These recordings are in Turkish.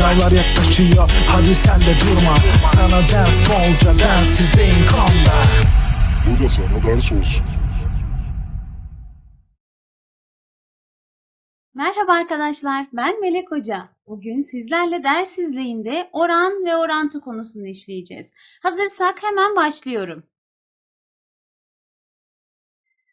Sınavlar yaklaşıyor hadi sen de durma Sana ders bolca densizliğin konda Bu da sana ders olsun. Merhaba arkadaşlar, ben Melek Hoca. Bugün sizlerle ders izleyinde oran ve orantı konusunu işleyeceğiz. Hazırsak hemen başlıyorum.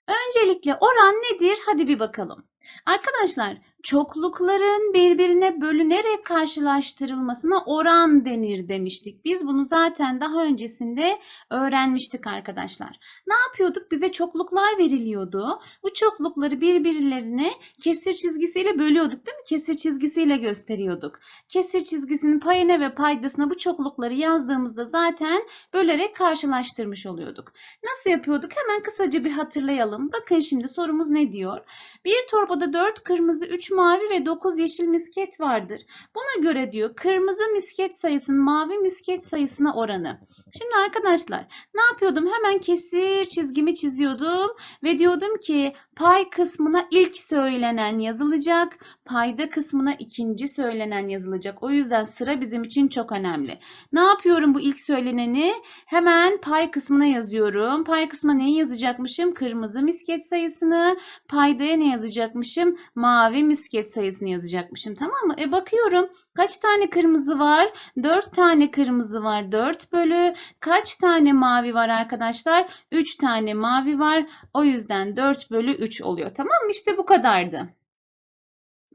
Öncelikle oran nedir? Hadi bir bakalım. Arkadaşlar, çoklukların birbirine bölünerek karşılaştırılmasına oran denir demiştik. Biz bunu zaten daha öncesinde öğrenmiştik arkadaşlar. Ne yapıyorduk? Bize çokluklar veriliyordu. Bu çoklukları birbirlerine kesir çizgisiyle bölüyorduk değil mi? Kesir çizgisiyle gösteriyorduk. Kesir çizgisinin payına ve paydasına bu çoklukları yazdığımızda zaten bölerek karşılaştırmış oluyorduk. Nasıl yapıyorduk? Hemen kısaca bir hatırlayalım. Bakın şimdi sorumuz ne diyor? Bir torbada 4 kırmızı, 3 mavi ve 9 yeşil misket vardır. Buna göre diyor kırmızı misket sayısının mavi misket sayısına oranı. Şimdi arkadaşlar ne yapıyordum? Hemen kesir çizgimi çiziyordum ve diyordum ki pay kısmına ilk söylenen yazılacak, payda kısmına ikinci söylenen yazılacak. O yüzden sıra bizim için çok önemli. Ne yapıyorum bu ilk söyleneni? Hemen pay kısmına yazıyorum. Pay kısmına neyi yazacakmışım? Kırmızı misket sayısını. Paydaya ne yazacakmışım? Mavi misket sayısını yazacakmışım. Tamam mı? E bakıyorum. Kaç tane kırmızı var? 4 tane kırmızı var. 4 bölü. Kaç tane mavi var arkadaşlar? 3 tane mavi var. O yüzden 4 bölü 3 oluyor. Tamam mı? İşte bu kadardı.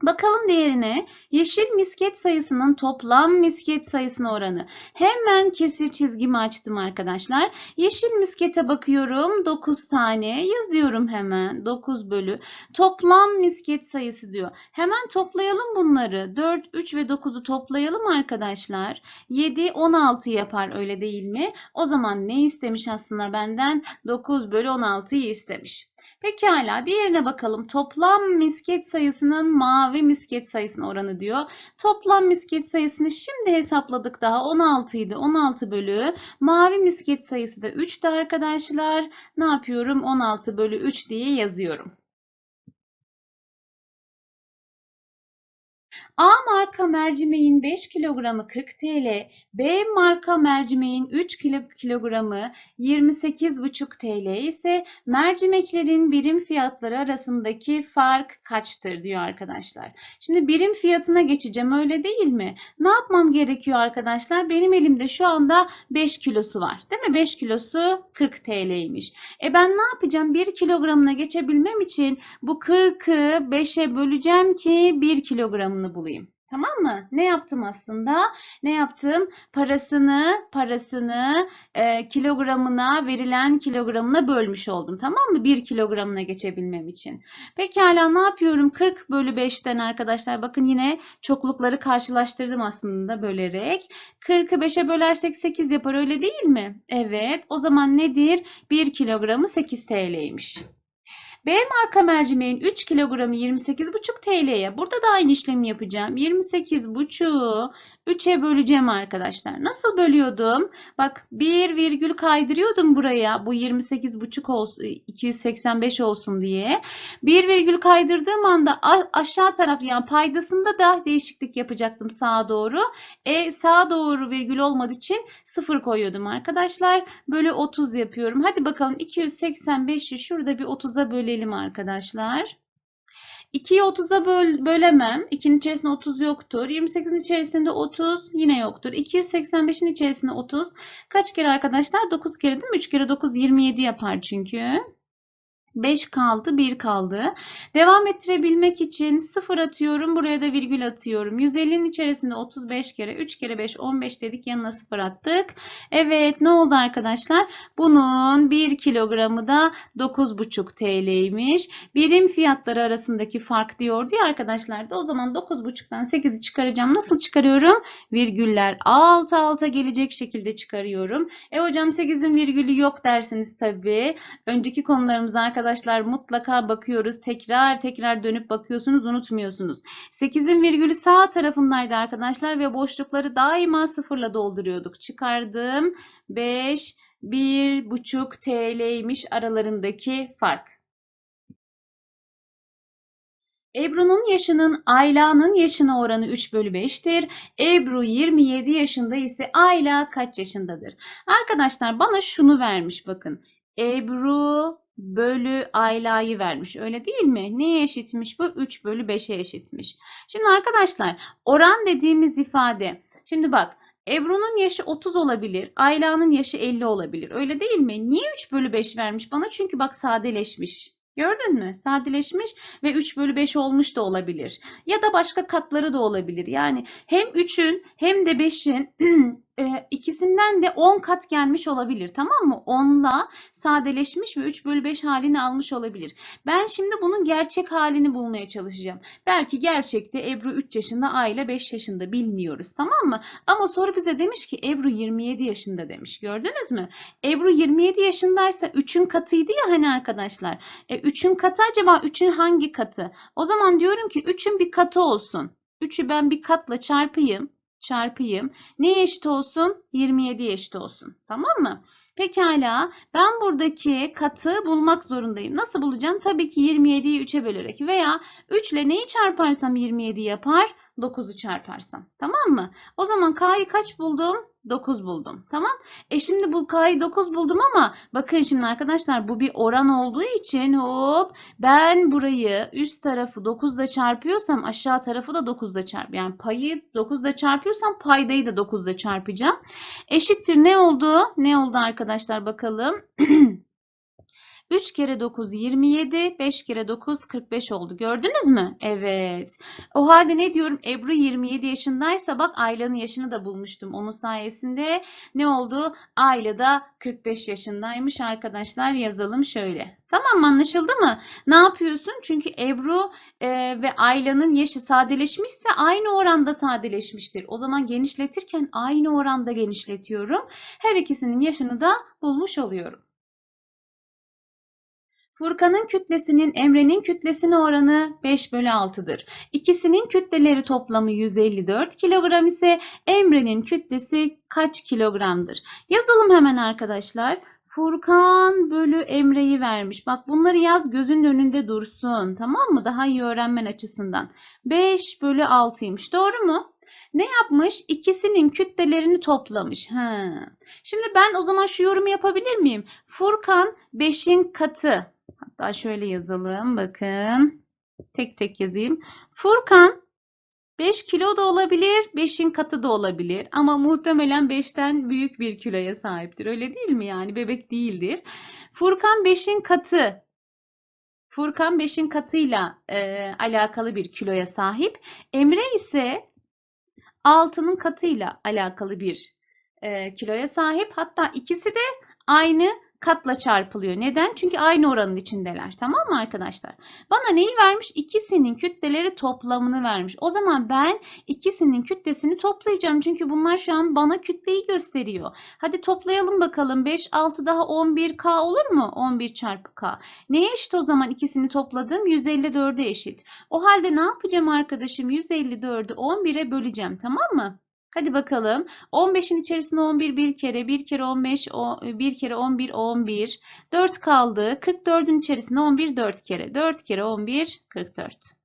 Bakalım diğerine. Yeşil misket sayısının toplam misket sayısına oranı. Hemen kesir çizgimi açtım arkadaşlar. Yeşil miskete bakıyorum. 9 tane yazıyorum hemen. 9 bölü. Toplam misket sayısı diyor. Hemen toplayalım bunları. 4, 3 ve 9'u toplayalım arkadaşlar. 7, 16 yapar öyle değil mi? O zaman ne istemiş aslında benden? 9 bölü 16'yı istemiş. Pekala diğerine bakalım. Toplam misket sayısının mavi misket sayısına oranı diyor. Toplam misket sayısını şimdi hesapladık daha 16 idi. 16 bölü mavi misket sayısı da 3'tü arkadaşlar. Ne yapıyorum? 16 bölü 3 diye yazıyorum. A marka mercimeğin 5 kilogramı 40 TL, B marka mercimeğin 3 kilo- kilogramı 28,5 TL ise mercimeklerin birim fiyatları arasındaki fark kaçtır diyor arkadaşlar. Şimdi birim fiyatına geçeceğim öyle değil mi? Ne yapmam gerekiyor arkadaşlar? Benim elimde şu anda 5 kilosu var. Değil mi? 5 kilosu 40 TL'ymiş. E ben ne yapacağım? 1 kilogramına geçebilmem için bu 40'ı 5'e böleceğim ki 1 kilogramını bulayım. Tamam mı? Ne yaptım aslında? Ne yaptım? Parasını, parasını e, kilogramına, verilen kilogramına bölmüş oldum. Tamam mı? 1 kilogramına geçebilmem için. Pekala ne yapıyorum? 40 bölü 5'ten arkadaşlar bakın yine çoklukları karşılaştırdım aslında bölerek. 40'ı 5'e bölersek 8 yapar öyle değil mi? Evet. O zaman nedir? 1 kilogramı 8 TL'ymiş. B marka mercimeğin 3 kilogramı 28,5 TL'ye. Burada da aynı işlemi yapacağım. 28,5'u 3'e böleceğim arkadaşlar. Nasıl bölüyordum? Bak bir virgül kaydırıyordum buraya. Bu 28,5 olsun, 285 olsun diye. Bir virgül kaydırdığım anda aşağı taraf yani paydasında da değişiklik yapacaktım sağa doğru. E sağa doğru virgül olmadığı için 0 koyuyordum arkadaşlar. Bölü 30 yapıyorum. Hadi bakalım 285'i şurada bir 30'a bölelim arkadaşlar. 2'yi 30'a böl bölemem. 2'nin içerisinde 30 yoktur. 28'in içerisinde 30 yine yoktur. 285'in içerisinde 30. Kaç kere arkadaşlar? 9 kere değil mi? 3 kere 9 27 yapar çünkü. 5 kaldı, 1 kaldı. Devam ettirebilmek için 0 atıyorum, buraya da virgül atıyorum. 150'nin içerisinde 35 kere, 3 kere 5, 15 dedik, yanına 0 attık. Evet, ne oldu arkadaşlar? Bunun 1 kilogramı da 9,5 TL'ymiş. Birim fiyatları arasındaki fark diyordu ya arkadaşlar da o zaman 9,5'tan 8'i çıkaracağım. Nasıl çıkarıyorum? Virgüller alt alta gelecek şekilde çıkarıyorum. E hocam 8'in virgülü yok dersiniz tabii. Önceki konularımıza arkadaşlar mutlaka bakıyoruz. Tekrar tekrar dönüp bakıyorsunuz, unutmuyorsunuz. 8'in virgülü sağ tarafındaydı arkadaşlar ve boşlukları daima sıfırla dolduruyorduk. Çıkardım. 5, 1,5 TL'ymiş aralarındaki fark. Ebru'nun yaşının Ayla'nın yaşına oranı 3 bölü 5'tir. Ebru 27 yaşında ise Ayla kaç yaşındadır? Arkadaşlar bana şunu vermiş bakın. Ebru bölü Ayla'yı vermiş. Öyle değil mi? Neye eşitmiş bu? 3 bölü 5'e eşitmiş. Şimdi arkadaşlar oran dediğimiz ifade. Şimdi bak Ebru'nun yaşı 30 olabilir. Ayla'nın yaşı 50 olabilir. Öyle değil mi? Niye 3 bölü 5 vermiş bana? Çünkü bak sadeleşmiş. Gördün mü? Sadeleşmiş ve 3 bölü 5 olmuş da olabilir. Ya da başka katları da olabilir. Yani hem 3'ün hem de 5'in e, ikisinden de 10 kat gelmiş olabilir. Tamam mı? 10'la sadeleşmiş ve 3 bölü 5 halini almış olabilir. Ben şimdi bunun gerçek halini bulmaya çalışacağım. Belki gerçekte Ebru 3 yaşında, Ayla 5 yaşında bilmiyoruz. Tamam mı? Ama soru bize demiş ki Ebru 27 yaşında demiş. Gördünüz mü? Ebru 27 yaşındaysa 3'ün katıydı ya hani arkadaşlar. E, 3'ün katı acaba 3'ün hangi katı? O zaman diyorum ki 3'ün bir katı olsun. 3'ü ben bir katla çarpayım. Çarpayım. Neye eşit olsun? 27 eşit olsun. Tamam mı? Pekala. Ben buradaki katı bulmak zorundayım. Nasıl bulacağım? Tabii ki 27'yi 3'e bölerek veya 3 ile neyi çarparsam 27 yapar? 9'u çarparsam. Tamam mı? O zaman K'yı kaç buldum? 9 buldum. Tamam. E şimdi bu K'yı 9 buldum ama bakın şimdi arkadaşlar bu bir oran olduğu için hop ben burayı üst tarafı 9 ile çarpıyorsam aşağı tarafı da 9 ile çarp. Yani payı 9 ile çarpıyorsam paydayı da 9 ile çarpacağım. Eşittir ne oldu? Ne oldu arkadaşlar bakalım. 3 kere 9 27, 5 kere 9 45 oldu. Gördünüz mü? Evet. O halde ne diyorum? Ebru 27 yaşındaysa bak Ayla'nın yaşını da bulmuştum. Onun sayesinde ne oldu? Ayla da 45 yaşındaymış arkadaşlar. Yazalım şöyle. Tamam mı? Anlaşıldı mı? Ne yapıyorsun? Çünkü Ebru e, ve Ayla'nın yaşı sadeleşmişse aynı oranda sadeleşmiştir. O zaman genişletirken aynı oranda genişletiyorum. Her ikisinin yaşını da bulmuş oluyorum. Furkan'ın kütlesinin Emre'nin kütlesine oranı 5 bölü 6'dır. İkisinin kütleleri toplamı 154 kilogram ise Emre'nin kütlesi kaç kilogramdır? Yazalım hemen arkadaşlar. Furkan bölü Emre'yi vermiş. Bak bunları yaz gözünün önünde dursun. Tamam mı? Daha iyi öğrenmen açısından. 5 bölü 6'ymış. Doğru mu? Ne yapmış? İkisinin kütlelerini toplamış. Ha. Şimdi ben o zaman şu yorumu yapabilir miyim? Furkan 5'in katı. Hatta şöyle yazalım. Bakın. Tek tek yazayım. Furkan 5 kilo da olabilir, 5'in katı da olabilir. Ama muhtemelen 5'ten büyük bir kiloya sahiptir. Öyle değil mi yani? Bebek değildir. Furkan 5'in katı. Furkan 5'in katıyla e, alakalı bir kiloya sahip. Emre ise 6'nın katıyla alakalı bir e, kiloya sahip. Hatta ikisi de aynı katla çarpılıyor. Neden? Çünkü aynı oranın içindeler. Tamam mı arkadaşlar? Bana neyi vermiş? İkisinin kütleleri toplamını vermiş. O zaman ben ikisinin kütlesini toplayacağım. Çünkü bunlar şu an bana kütleyi gösteriyor. Hadi toplayalım bakalım. 5, 6 daha 11K olur mu? 11 çarpı K. Neye eşit o zaman ikisini topladım? 154'e eşit. O halde ne yapacağım arkadaşım? 154'ü 11'e böleceğim. Tamam mı? Hadi bakalım. 15'in içerisinde 11 bir kere, bir kere 15, o- bir kere 11, 11. 4 kaldı. 44'ün içerisinde 11 4 kere. 4 kere 11, 44.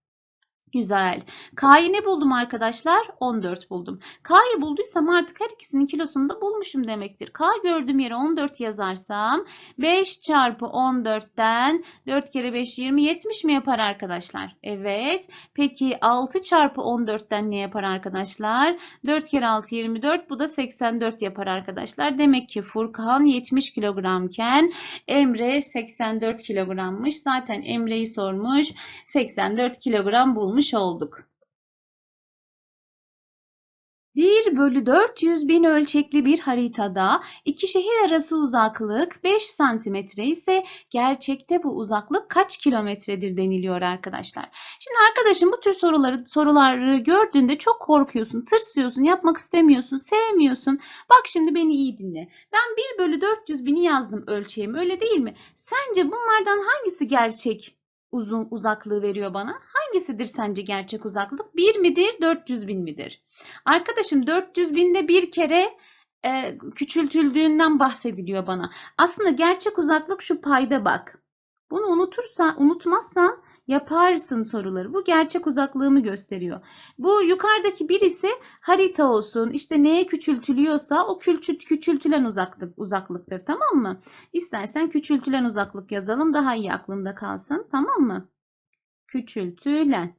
Güzel. K'yı ne buldum arkadaşlar? 14 buldum. K'yı bulduysam artık her ikisinin kilosunu da bulmuşum demektir. K gördüğüm yere 14 yazarsam 5 çarpı 14'ten 4 kere 5 20 70 mi yapar arkadaşlar? Evet. Peki 6 çarpı 14'ten ne yapar arkadaşlar? 4 kere 6 24 bu da 84 yapar arkadaşlar. Demek ki Furkan 70 kilogramken Emre 84 kilogrammış. Zaten Emre'yi sormuş. 84 kilogram bulmuş olduk. 1 bölü 400 bin ölçekli bir haritada iki şehir arası uzaklık 5 santimetre ise gerçekte bu uzaklık kaç kilometredir deniliyor arkadaşlar. Şimdi arkadaşım bu tür soruları soruları gördüğünde çok korkuyorsun, tırsıyorsun, yapmak istemiyorsun, sevmiyorsun. Bak şimdi beni iyi dinle. Ben 1 bölü 400 bini yazdım ölçeğimi öyle değil mi? Sence bunlardan hangisi gerçek uzun uzaklığı veriyor bana? Hangisidir sence gerçek uzaklık? 1 midir, 400 bin midir? Arkadaşım 400 binde bir kere e, küçültüldüğünden bahsediliyor bana. Aslında gerçek uzaklık şu payda bak. Bunu unutursan, unutmazsan Yaparsın soruları. Bu gerçek uzaklığımı gösteriyor. Bu yukarıdaki bir ise harita olsun. İşte neye küçültülüyorsa o küçült, küçültülen uzaklık, uzaklıktır. Tamam mı? İstersen küçültülen uzaklık yazalım. Daha iyi aklında kalsın. Tamam mı? Küçültülen.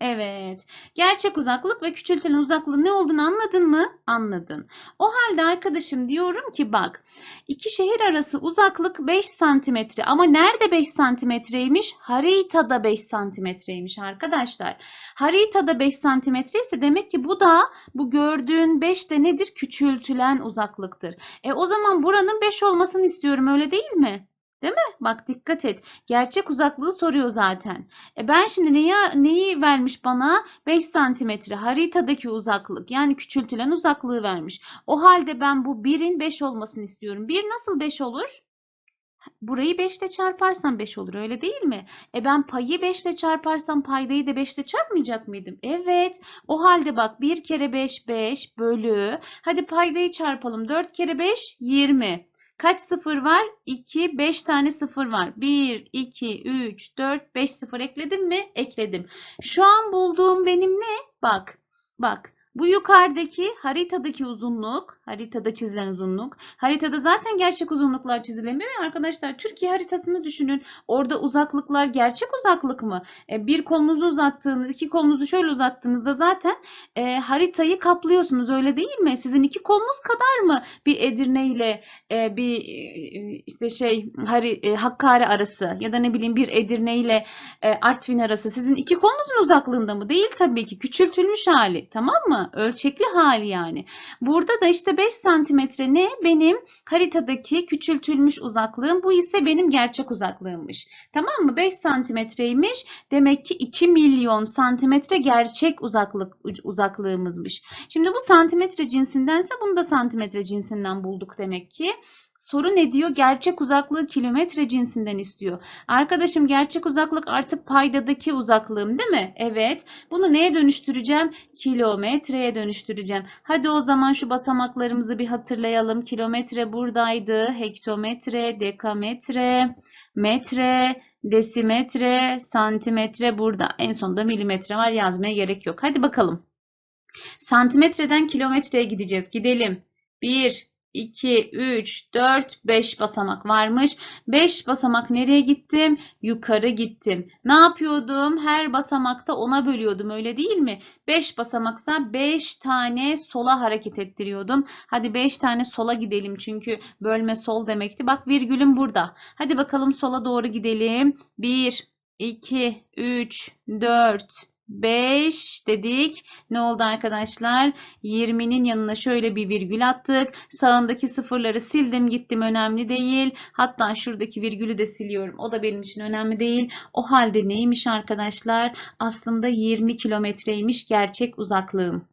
Evet. Gerçek uzaklık ve küçültülen uzaklığın ne olduğunu anladın mı? Anladın. O halde arkadaşım diyorum ki bak iki şehir arası uzaklık 5 santimetre ama nerede 5 santimetreymiş? Haritada 5 santimetreymiş arkadaşlar. Haritada 5 santimetre ise demek ki bu da bu gördüğün 5 de nedir? Küçültülen uzaklıktır. E o zaman buranın 5 olmasını istiyorum öyle değil mi? Değil mi? Bak dikkat et. Gerçek uzaklığı soruyor zaten. E ben şimdi neyi, neyi vermiş bana? 5 santimetre haritadaki uzaklık yani küçültülen uzaklığı vermiş. O halde ben bu 1'in 5 olmasını istiyorum. 1 nasıl 5 olur? Burayı 5 ile çarparsam 5 olur öyle değil mi? E ben payı 5 ile çarparsam paydayı da 5 ile çarpmayacak mıydım? Evet. O halde bak 1 kere 5 5 bölü. Hadi paydayı çarpalım. 4 kere 5 20. Kaç sıfır var? 2, 5 tane sıfır var. 1, 2, 3, 4, 5 sıfır ekledim mi? Ekledim. Şu an bulduğum benim ne? Bak, bak. Bu yukarıdaki haritadaki uzunluk, haritada çizilen uzunluk. Haritada zaten gerçek uzunluklar çizilemiyor ya arkadaşlar. Türkiye haritasını düşünün. Orada uzaklıklar gerçek uzaklık mı? E, bir kolunuzu uzattığınız, iki kolunuzu şöyle uzattığınızda zaten e, haritayı kaplıyorsunuz öyle değil mi? Sizin iki kolunuz kadar mı bir Edirne ile e, bir e, işte şey Hari, e, Hakkari arası ya da ne bileyim bir Edirne ile e, Artvin arası sizin iki kolunuzun uzaklığında mı? Değil tabii ki. Küçültülmüş hali. Tamam mı? Ölçekli hali yani. Burada da işte 5 santimetre ne? Benim haritadaki küçültülmüş uzaklığım. Bu ise benim gerçek uzaklığımmış. Tamam mı? 5 santimetreymiş. Demek ki 2 milyon santimetre gerçek uzaklık uzaklığımızmış. Şimdi bu santimetre cinsindense bunu da santimetre cinsinden bulduk demek ki. Soru ne diyor? Gerçek uzaklığı kilometre cinsinden istiyor. Arkadaşım gerçek uzaklık artık paydadaki uzaklığım değil mi? Evet. Bunu neye dönüştüreceğim? Kilometreye dönüştüreceğim. Hadi o zaman şu basamaklarımızı bir hatırlayalım. Kilometre buradaydı. Hektometre, dekametre, metre, desimetre, santimetre burada. En sonunda milimetre var. Yazmaya gerek yok. Hadi bakalım. Santimetreden kilometreye gideceğiz. Gidelim. 1, 2, 3, 4, 5 basamak varmış. 5 basamak nereye gittim? Yukarı gittim. Ne yapıyordum? Her basamakta 10'a bölüyordum öyle değil mi? 5 basamaksa 5 tane sola hareket ettiriyordum. Hadi 5 tane sola gidelim çünkü bölme sol demekti. Bak virgülüm burada. Hadi bakalım sola doğru gidelim. 1, 2, 3, 4, 5 dedik. Ne oldu arkadaşlar? 20'nin yanına şöyle bir virgül attık. Sağındaki sıfırları sildim gittim önemli değil. Hatta şuradaki virgülü de siliyorum. O da benim için önemli değil. O halde neymiş arkadaşlar? Aslında 20 kilometreymiş gerçek uzaklığım.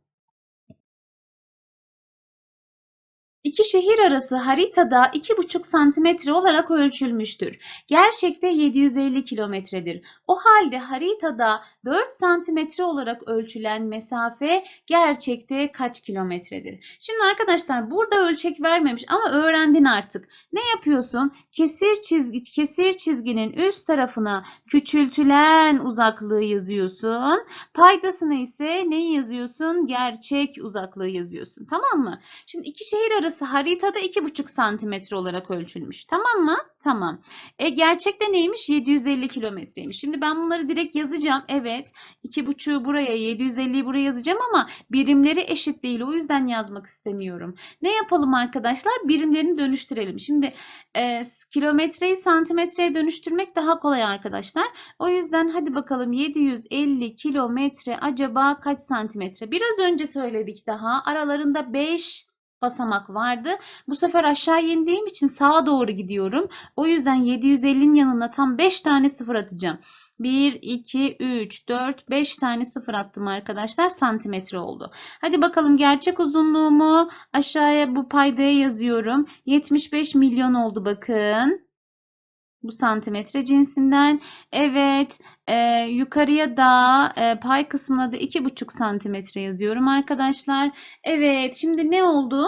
İki şehir arası haritada 2,5 santimetre olarak ölçülmüştür. Gerçekte 750 kilometredir. O halde haritada 4 santimetre olarak ölçülen mesafe gerçekte kaç kilometredir? Şimdi arkadaşlar burada ölçek vermemiş ama öğrendin artık. Ne yapıyorsun? Kesir çizgi kesir çizginin üst tarafına küçültülen uzaklığı yazıyorsun. Paydasına ise neyi yazıyorsun? Gerçek uzaklığı yazıyorsun. Tamam mı? Şimdi iki şehir arası haritada 2,5 santimetre olarak ölçülmüş. Tamam mı? Tamam. E gerçekte neymiş? 750 kilometreymiş. Şimdi ben bunları direkt yazacağım. Evet. 2,5'u buraya, 750'yi buraya yazacağım ama birimleri eşit değil. O yüzden yazmak istemiyorum. Ne yapalım arkadaşlar? Birimlerini dönüştürelim. Şimdi e, kilometreyi santimetreye dönüştürmek daha kolay arkadaşlar. O yüzden hadi bakalım 750 kilometre acaba kaç santimetre? Biraz önce söyledik daha. Aralarında 5 basamak vardı. Bu sefer aşağı indiğim için sağa doğru gidiyorum. O yüzden 750'nin yanına tam 5 tane sıfır atacağım. 1, 2, 3, 4, 5 tane sıfır attım arkadaşlar. Santimetre oldu. Hadi bakalım gerçek uzunluğumu aşağıya bu paydaya yazıyorum. 75 milyon oldu bakın. Bu santimetre cinsinden. Evet. E, yukarıya da e, pay kısmına da 2,5 santimetre yazıyorum arkadaşlar. Evet. Şimdi ne oldu?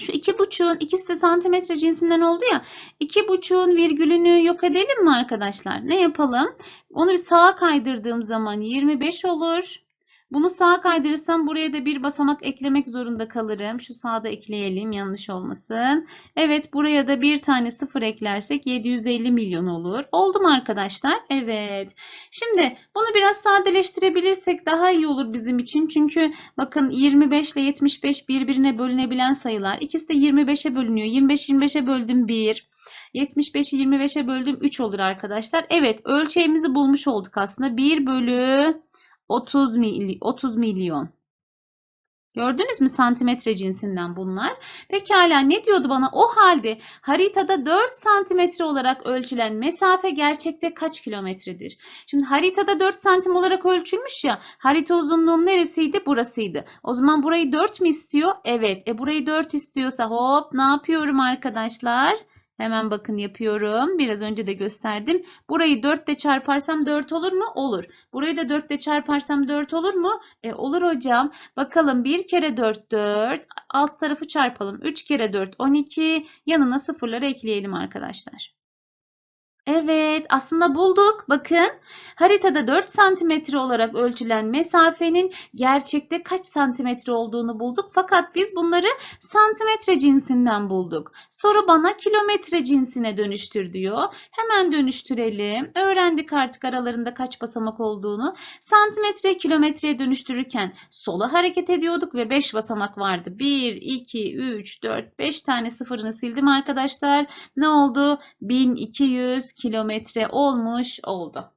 Şu iki buçuğun ikisi de santimetre cinsinden oldu ya. iki buçuğun virgülünü yok edelim mi arkadaşlar? Ne yapalım? Onu bir sağa kaydırdığım zaman 25 olur. Bunu sağa kaydırırsam buraya da bir basamak eklemek zorunda kalırım. Şu sağda ekleyelim yanlış olmasın. Evet buraya da bir tane sıfır eklersek 750 milyon olur. Oldu mu arkadaşlar? Evet. Şimdi bunu biraz sadeleştirebilirsek daha iyi olur bizim için. Çünkü bakın 25 ile 75 birbirine bölünebilen sayılar. İkisi de 25'e bölünüyor. 25 25'e böldüm 1. 75'i 25'e böldüm 3 olur arkadaşlar. Evet ölçeğimizi bulmuş olduk aslında. 1 bölü 30, mily 30 milyon. Gördünüz mü santimetre cinsinden bunlar. Pekala ne diyordu bana? O halde haritada 4 santimetre olarak ölçülen mesafe gerçekte kaç kilometredir? Şimdi haritada 4 santim olarak ölçülmüş ya. Harita uzunluğum neresiydi? Burasıydı. O zaman burayı 4 mi istiyor? Evet. E burayı 4 istiyorsa hop ne yapıyorum arkadaşlar? Hemen bakın yapıyorum. Biraz önce de gösterdim. Burayı 4 ile çarparsam 4 olur mu? Olur. Burayı da 4 ile çarparsam 4 olur mu? E olur hocam. Bakalım 1 kere 4 4. Alt tarafı çarpalım. 3 kere 4 12. Yanına sıfırları ekleyelim arkadaşlar. Evet, aslında bulduk. Bakın, haritada 4 santimetre olarak ölçülen mesafenin gerçekte kaç santimetre olduğunu bulduk. Fakat biz bunları santimetre cinsinden bulduk. Soru bana kilometre cinsine dönüştür diyor. Hemen dönüştürelim. Öğrendik artık aralarında kaç basamak olduğunu. Santimetre kilometreye dönüştürürken sola hareket ediyorduk ve 5 basamak vardı. 1, 2, 3, 4, 5 tane sıfırını sildim arkadaşlar. Ne oldu? 1200 kilometre olmuş oldu.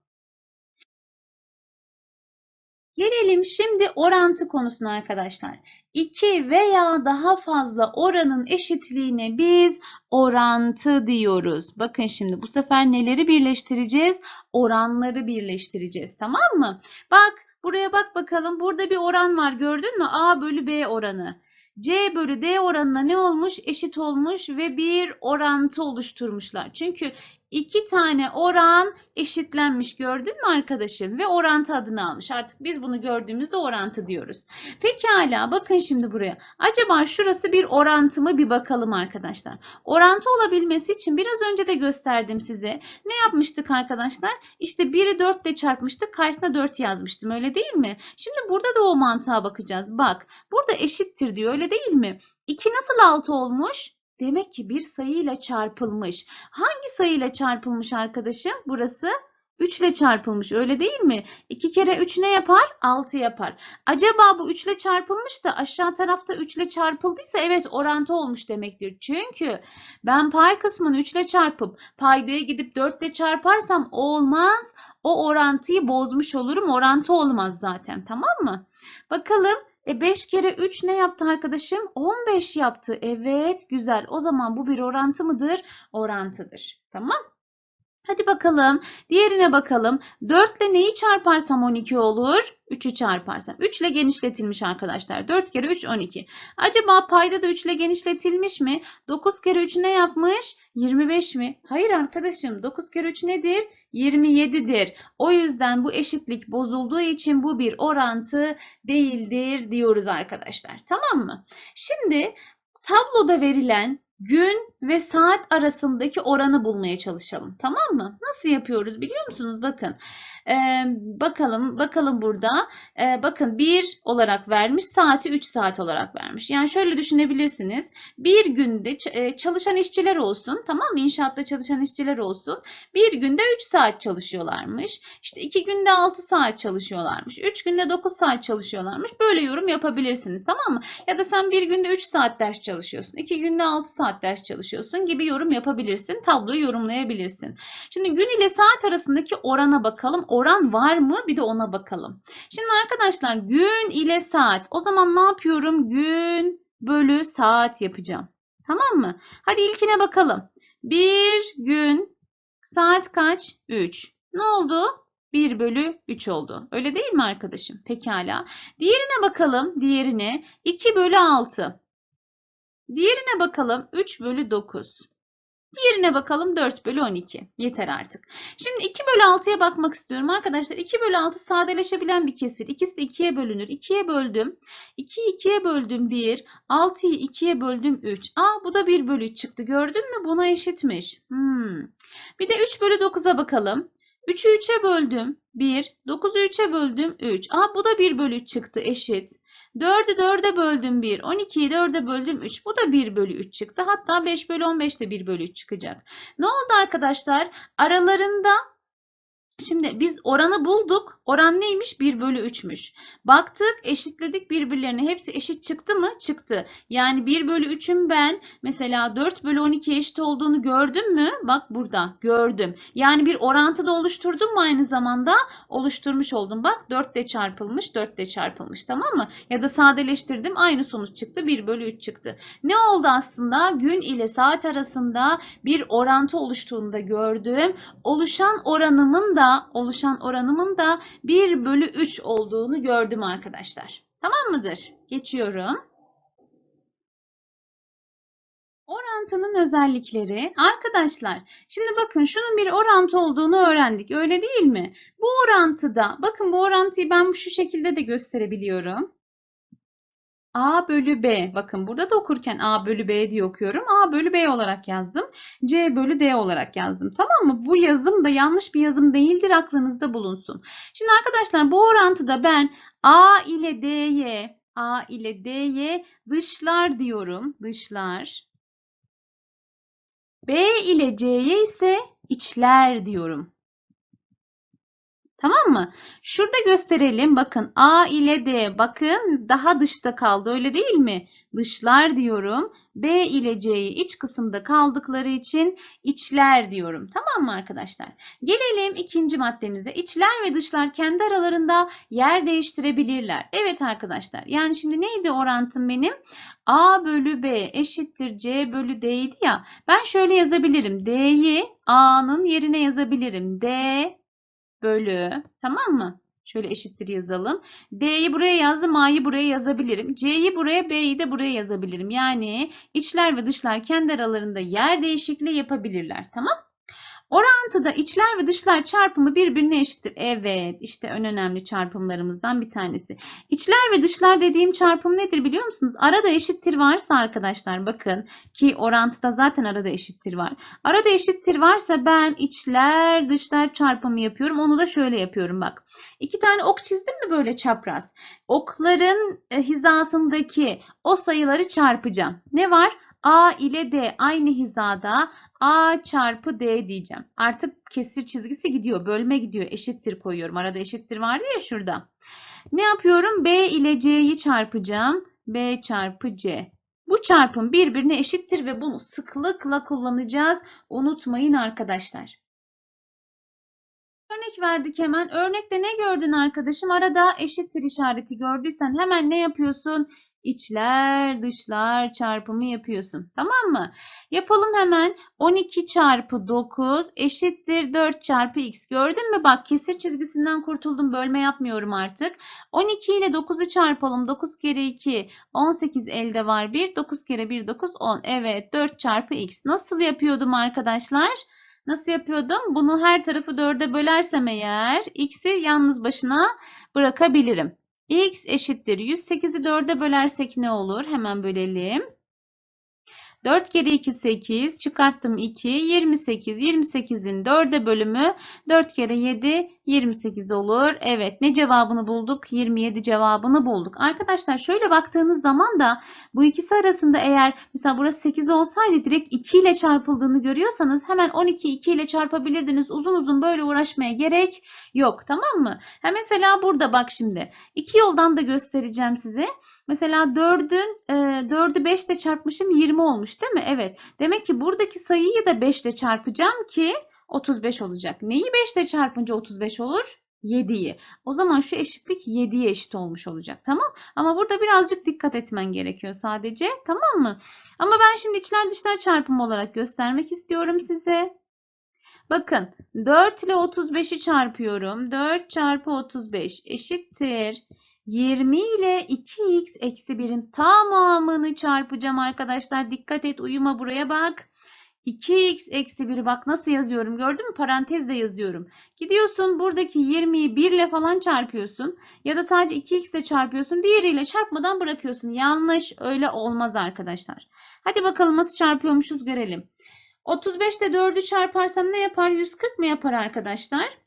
Gelelim şimdi orantı konusuna arkadaşlar. İki veya daha fazla oranın eşitliğine biz orantı diyoruz. Bakın şimdi bu sefer neleri birleştireceğiz? Oranları birleştireceğiz. Tamam mı? Bak buraya bak bakalım. Burada bir oran var gördün mü? A bölü B oranı. C bölü D oranına ne olmuş? Eşit olmuş ve bir orantı oluşturmuşlar. Çünkü iki tane oran eşitlenmiş gördün mü arkadaşım? Ve orantı adını almış. Artık biz bunu gördüğümüzde orantı diyoruz. Pekala bakın şimdi buraya. Acaba şurası bir orantı mı bir bakalım arkadaşlar. Orantı olabilmesi için biraz önce de gösterdim size. Ne yapmıştık arkadaşlar? İşte 1'i 4 ile çarpmıştık. Karşısına 4 yazmıştım öyle değil mi? Şimdi burada da o mantığa bakacağız. Bak burada eşittir diyor öyle değil mi? 2 nasıl 6 olmuş? Demek ki bir sayıyla çarpılmış. Hangi sayıyla çarpılmış arkadaşım? Burası 3 ile çarpılmış öyle değil mi? 2 kere 3 ne yapar? 6 yapar. Acaba bu 3 ile çarpılmış da aşağı tarafta 3 ile çarpıldıysa evet orantı olmuş demektir. Çünkü ben pay kısmını 3 ile çarpıp paydaya gidip 4 ile çarparsam olmaz. O orantıyı bozmuş olurum. Orantı olmaz zaten tamam mı? Bakalım e 5 kere 3 ne yaptı arkadaşım? 15 yaptı. Evet güzel. O zaman bu bir orantı mıdır? Orantıdır. Tamam. Hadi bakalım. Diğerine bakalım. 4 ile neyi çarparsam 12 olur? 3'ü çarparsam. 3 ile genişletilmiş arkadaşlar. 4 kere 3 12. Acaba payda da 3 ile genişletilmiş mi? 9 kere 3 ne yapmış? 25 mi? Hayır arkadaşım. 9 kere 3 nedir? 27'dir. O yüzden bu eşitlik bozulduğu için bu bir orantı değildir diyoruz arkadaşlar. Tamam mı? Şimdi tabloda verilen gün ve saat arasındaki oranı bulmaya çalışalım. Tamam mı? Nasıl yapıyoruz biliyor musunuz? Bakın. Ee, bakalım bakalım burada. Ee, bakın 1 olarak vermiş. Saati 3 saat olarak vermiş. Yani şöyle düşünebilirsiniz. Bir günde e, çalışan işçiler olsun. Tamam mı? İnşaatta çalışan işçiler olsun. Bir günde 3 saat çalışıyorlarmış. İşte 2 günde 6 saat çalışıyorlarmış. 3 günde 9 saat çalışıyorlarmış. Böyle yorum yapabilirsiniz. Tamam mı? Ya da sen bir günde 3 saat ders çalışıyorsun. 2 günde 6 saat ders çalışıyorsun gibi yorum yapabilirsin. Tabloyu yorumlayabilirsin. Şimdi gün ile saat arasındaki orana bakalım. Var mı? Bir de ona bakalım. Şimdi arkadaşlar gün ile saat. O zaman ne yapıyorum? Gün bölü saat yapacağım. Tamam mı? Hadi ilkine bakalım. Bir gün saat kaç? 3. Ne oldu? 1 bölü 3 oldu. Öyle değil mi arkadaşım? Pekala. Diğerine bakalım. Diğerine 2 bölü 6. Diğerine bakalım 3 bölü 9. Diğerine bakalım 4 bölü 12. Yeter artık. Şimdi 2 bölü 6'ya bakmak istiyorum arkadaşlar. 2 bölü 6 sadeleşebilen bir kesir. İkisi de 2'ye bölünür. 2'ye böldüm. 2'yi 2'ye böldüm 1. 6'yı 2'ye böldüm 3. Aa bu da 1 bölü 3 çıktı. Gördün mü? Buna eşitmiş. Hmm. Bir de 3 bölü 9'a bakalım. 3'ü 3'e böldüm 1. 9'u 3'e böldüm 3. Aa bu da 1 bölü 3 çıktı eşit. 4'ü 4'e böldüm 1. 12'yi 4'e böldüm 3. Bu da 1 bölü 3 çıktı. Hatta 5 bölü 15 de 1 bölü 3 çıkacak. Ne oldu arkadaşlar? Aralarında Şimdi biz oranı bulduk. Oran neymiş? 1 bölü 3'müş. Baktık eşitledik birbirlerine. Hepsi eşit çıktı mı? Çıktı. Yani 1 bölü 3'ün ben mesela 4 bölü 12 eşit olduğunu gördüm mü? Bak burada gördüm. Yani bir orantı da oluşturdum mu aynı zamanda? Oluşturmuş oldum. Bak 4 de çarpılmış 4 de çarpılmış tamam mı? Ya da sadeleştirdim aynı sonuç çıktı. 1 bölü 3 çıktı. Ne oldu aslında? Gün ile saat arasında bir orantı oluştuğunu da gördüm. Oluşan oranımın da oluşan oranımın da 1 bölü 3 olduğunu gördüm arkadaşlar. Tamam mıdır? Geçiyorum. Orantının özellikleri. Arkadaşlar şimdi bakın şunun bir orantı olduğunu öğrendik. Öyle değil mi? Bu orantıda bakın bu orantıyı ben şu şekilde de gösterebiliyorum. A bölü B. Bakın burada da okurken A bölü B diye okuyorum. A bölü B olarak yazdım. C bölü D olarak yazdım. Tamam mı? Bu yazım da yanlış bir yazım değildir. Aklınızda bulunsun. Şimdi arkadaşlar bu orantıda ben A ile D'ye A ile D'ye dışlar diyorum. Dışlar. B ile C'ye ise içler diyorum. Tamam mı? Şurada gösterelim. Bakın A ile D. Bakın daha dışta kaldı. Öyle değil mi? Dışlar diyorum. B ile C'yi iç kısımda kaldıkları için içler diyorum. Tamam mı arkadaşlar? Gelelim ikinci maddemize. İçler ve dışlar kendi aralarında yer değiştirebilirler. Evet arkadaşlar. Yani şimdi neydi orantım benim? A bölü B eşittir C bölü D'ydi ya. Ben şöyle yazabilirim. D'yi A'nın yerine yazabilirim. D bölü tamam mı? Şöyle eşittir yazalım. D'yi buraya yazdım. A'yı buraya yazabilirim. C'yi buraya B'yi de buraya yazabilirim. Yani içler ve dışlar kendi aralarında yer değişikliği yapabilirler. Tamam Orantıda içler ve dışlar çarpımı birbirine eşittir. Evet işte en önemli çarpımlarımızdan bir tanesi. İçler ve dışlar dediğim çarpım nedir biliyor musunuz? Arada eşittir varsa arkadaşlar bakın ki orantıda zaten arada eşittir var. Arada eşittir varsa ben içler dışlar çarpımı yapıyorum. Onu da şöyle yapıyorum bak. İki tane ok çizdim mi böyle çapraz? Okların e, hizasındaki o sayıları çarpacağım. Ne var? A ile D aynı hizada A çarpı D diyeceğim. Artık kesir çizgisi gidiyor. Bölme gidiyor. Eşittir koyuyorum. Arada eşittir vardı ya şurada. Ne yapıyorum? B ile C'yi çarpacağım. B çarpı C. Bu çarpım birbirine eşittir ve bunu sıklıkla kullanacağız. Unutmayın arkadaşlar. Örnek verdik hemen. Örnekte ne gördün arkadaşım? Arada eşittir işareti gördüysen hemen ne yapıyorsun? İçler dışlar çarpımı yapıyorsun. Tamam mı? Yapalım hemen. 12 çarpı 9 eşittir 4 çarpı x. Gördün mü? Bak kesir çizgisinden kurtuldum. Bölme yapmıyorum artık. 12 ile 9'u çarpalım. 9 kere 2 18 elde var 1. 9 kere 1 9 10. Evet 4 çarpı x. Nasıl yapıyordum arkadaşlar? Nasıl yapıyordum? Bunu her tarafı 4'e bölersem eğer x'i yalnız başına bırakabilirim. X eşittir 108'i 4'e bölersek ne olur? Hemen bölelim. 4 kere 2 8 çıkarttım 2 28 28'in 4'e bölümü 4 kere 7 28 olur. Evet ne cevabını bulduk? 27 cevabını bulduk. Arkadaşlar şöyle baktığınız zaman da bu ikisi arasında eğer mesela burası 8 olsaydı direkt 2 ile çarpıldığını görüyorsanız hemen 12 2 ile çarpabilirdiniz. Uzun uzun böyle uğraşmaya gerek yok tamam mı? Ha mesela burada bak şimdi iki yoldan da göstereceğim size. Mesela 4'ün e, 4'ü 5 ile çarpmışım 20 olmuş değil mi? Evet. Demek ki buradaki sayıyı da 5 ile çarpacağım ki 35 olacak. Neyi 5 ile çarpınca 35 olur? 7'yi. O zaman şu eşitlik 7'ye eşit olmuş olacak. Tamam? Ama burada birazcık dikkat etmen gerekiyor sadece. Tamam mı? Ama ben şimdi içler dışlar çarpımı olarak göstermek istiyorum size. Bakın 4 ile 35'i çarpıyorum. 4 çarpı 35 eşittir. 20 ile 2x eksi 1'in tamamını çarpacağım arkadaşlar. Dikkat et uyuma buraya bak. 2x eksi 1'i bak nasıl yazıyorum gördün mü? Parantezle yazıyorum. Gidiyorsun buradaki 20'yi 1 ile falan çarpıyorsun. Ya da sadece 2x ile çarpıyorsun. Diğeriyle çarpmadan bırakıyorsun. Yanlış öyle olmaz arkadaşlar. Hadi bakalım nasıl çarpıyormuşuz görelim. 35 ile 4'ü çarparsam ne yapar? 140 mı yapar arkadaşlar?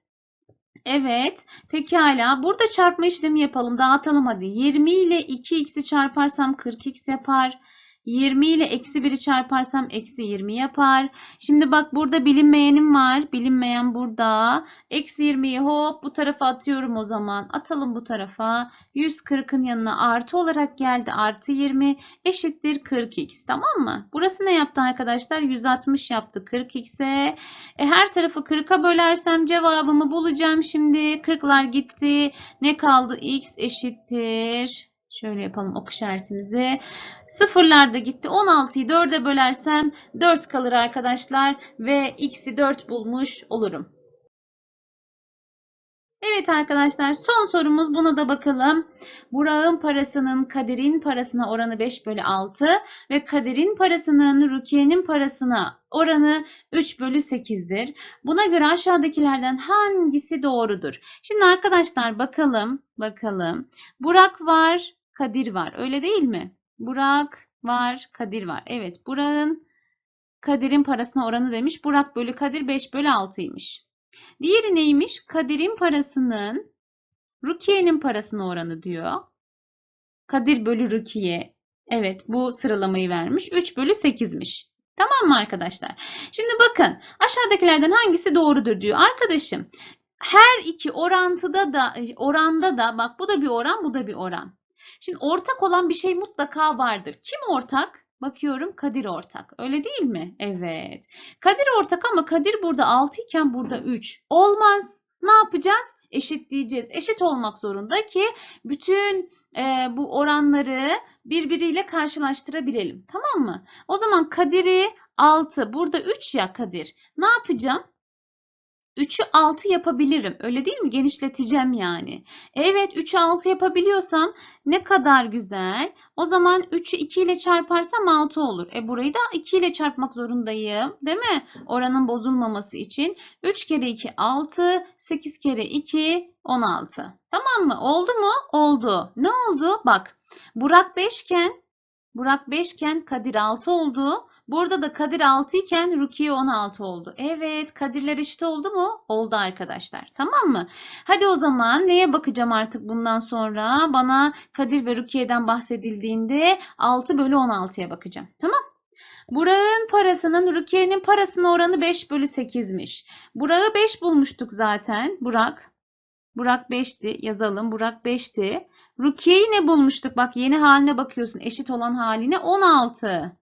Evet. Pekala. Burada çarpma işlemi yapalım. Dağıtalım hadi. 20 ile 2x'i çarparsam 40x yapar. 20 ile eksi 1'i çarparsam eksi 20 yapar. Şimdi bak burada bilinmeyenim var. Bilinmeyen burada. Eksi 20'yi hop bu tarafa atıyorum o zaman. Atalım bu tarafa. 140'ın yanına artı olarak geldi. Artı 20 eşittir 40x. Tamam mı? Burası ne yaptı arkadaşlar? 160 yaptı 40x'e. E, her tarafı 40'a bölersem cevabımı bulacağım şimdi. 40'lar gitti. Ne kaldı? x eşittir. Şöyle yapalım ok işaretimizi. Sıfırlar da gitti. 16'yı 4'e bölersem 4 kalır arkadaşlar. Ve x'i 4 bulmuş olurum. Evet arkadaşlar son sorumuz buna da bakalım. Burak'ın parasının Kadir'in parasına oranı 5 bölü 6 ve Kadir'in parasının Rukiye'nin parasına oranı 3 bölü 8'dir. Buna göre aşağıdakilerden hangisi doğrudur? Şimdi arkadaşlar bakalım bakalım. Burak var Kadir var öyle değil mi? Burak var Kadir var. Evet Burak'ın Kadir'in parasına oranı demiş. Burak bölü Kadir 5 bölü 6'ymış. Diğeri neymiş? Kadir'in parasının Rukiye'nin parasına oranı diyor. Kadir bölü Rukiye. Evet bu sıralamayı vermiş. 3 bölü 8'miş. Tamam mı arkadaşlar? Şimdi bakın aşağıdakilerden hangisi doğrudur diyor. Arkadaşım her iki orantıda da oranda da bak bu da bir oran bu da bir oran. Şimdi ortak olan bir şey mutlaka vardır. Kim ortak? Bakıyorum Kadir ortak. Öyle değil mi? Evet. Kadir ortak ama Kadir burada 6 iken burada 3. Olmaz. Ne yapacağız? Eşitleyeceğiz. Eşit olmak zorunda ki bütün e, bu oranları birbiriyle karşılaştırabilelim. Tamam mı? O zaman Kadir'i 6. Burada 3 ya Kadir. Ne yapacağım? 3'ü 6 yapabilirim. Öyle değil mi? Genişleteceğim yani. Evet 3'ü 6 yapabiliyorsam ne kadar güzel. O zaman 3'ü 2 ile çarparsam 6 olur. E burayı da 2 ile çarpmak zorundayım. Değil mi? Oranın bozulmaması için. 3 kere 2 6. 8 kere 2 16. Tamam mı? Oldu mu? Oldu. Ne oldu? Bak. Burak 5 iken Burak 5 iken Kadir 6 oldu. Burada da Kadir 6 iken Rukiye 16 oldu. Evet Kadirler eşit oldu mu? Oldu arkadaşlar. Tamam mı? Hadi o zaman neye bakacağım artık bundan sonra? Bana Kadir ve Rukiye'den bahsedildiğinde 6 bölü 16'ya bakacağım. Tamam Burak'ın parasının Rukiye'nin parasının oranı 5 bölü 8'miş. Burak'ı 5 bulmuştuk zaten. Burak. Burak 5'ti. Yazalım. Burak 5'ti. Rukiye'yi ne bulmuştuk? Bak yeni haline bakıyorsun. Eşit olan haline 16.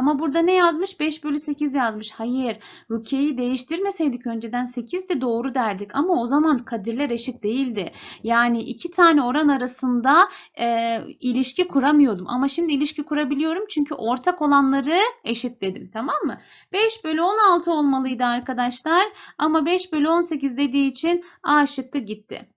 Ama burada ne yazmış? 5 bölü 8 yazmış. Hayır. Rukiye'yi değiştirmeseydik önceden 8 de doğru derdik. Ama o zaman kadirler eşit değildi. Yani iki tane oran arasında e, ilişki kuramıyordum. Ama şimdi ilişki kurabiliyorum. Çünkü ortak olanları eşitledim. Tamam mı? 5 bölü 16 olmalıydı arkadaşlar. Ama 5 bölü 18 dediği için A şıkkı gitti.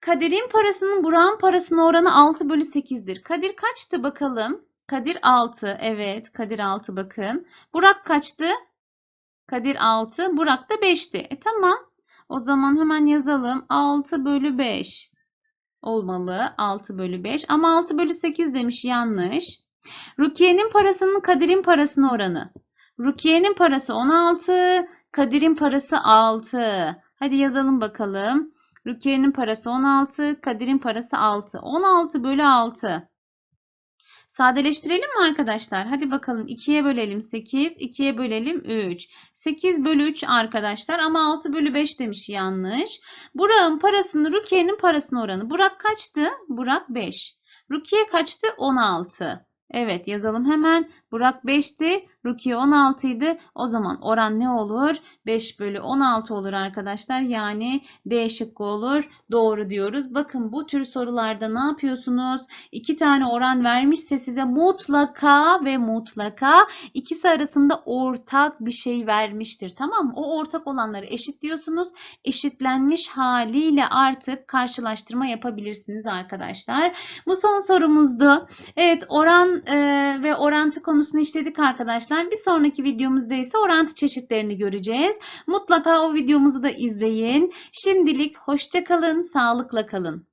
Kadir'in parasının Burak'ın parasına oranı 6 bölü 8'dir. Kadir kaçtı bakalım? Kadir 6. Evet Kadir 6 bakın. Burak kaçtı? Kadir 6. Burak da 5'ti. E tamam. O zaman hemen yazalım. 6 bölü 5 olmalı. 6 bölü 5. Ama 6 bölü 8 demiş. Yanlış. Rukiye'nin parasının Kadir'in parasına oranı. Rukiye'nin parası 16. Kadir'in parası 6. Hadi yazalım bakalım. Rukiye'nin parası 16. Kadir'in parası 6. 16 bölü 6. Sadeleştirelim mi arkadaşlar? Hadi bakalım 2'ye bölelim 8, 2'ye bölelim 3. 8 bölü 3 arkadaşlar ama 6 bölü 5 demiş yanlış. Burak'ın parasını Rukiye'nin parasına oranı. Burak kaçtı? Burak 5. Rukiye kaçtı? 16. Evet yazalım hemen. Burak 5'ti. Rukiye 16 idi. O zaman oran ne olur? 5 bölü 16 olur arkadaşlar. Yani D şıkkı olur. Doğru diyoruz. Bakın bu tür sorularda ne yapıyorsunuz? İki tane oran vermişse size mutlaka ve mutlaka ikisi arasında ortak bir şey vermiştir. Tamam mı? O ortak olanları eşitliyorsunuz. Eşitlenmiş haliyle artık karşılaştırma yapabilirsiniz arkadaşlar. Bu son sorumuzdu. Evet oran e, ve orantı konusunu işledik arkadaşlar. Bir sonraki videomuzda ise orantı çeşitlerini göreceğiz. Mutlaka o videomuzu da izleyin. Şimdilik hoşça kalın, sağlıkla kalın.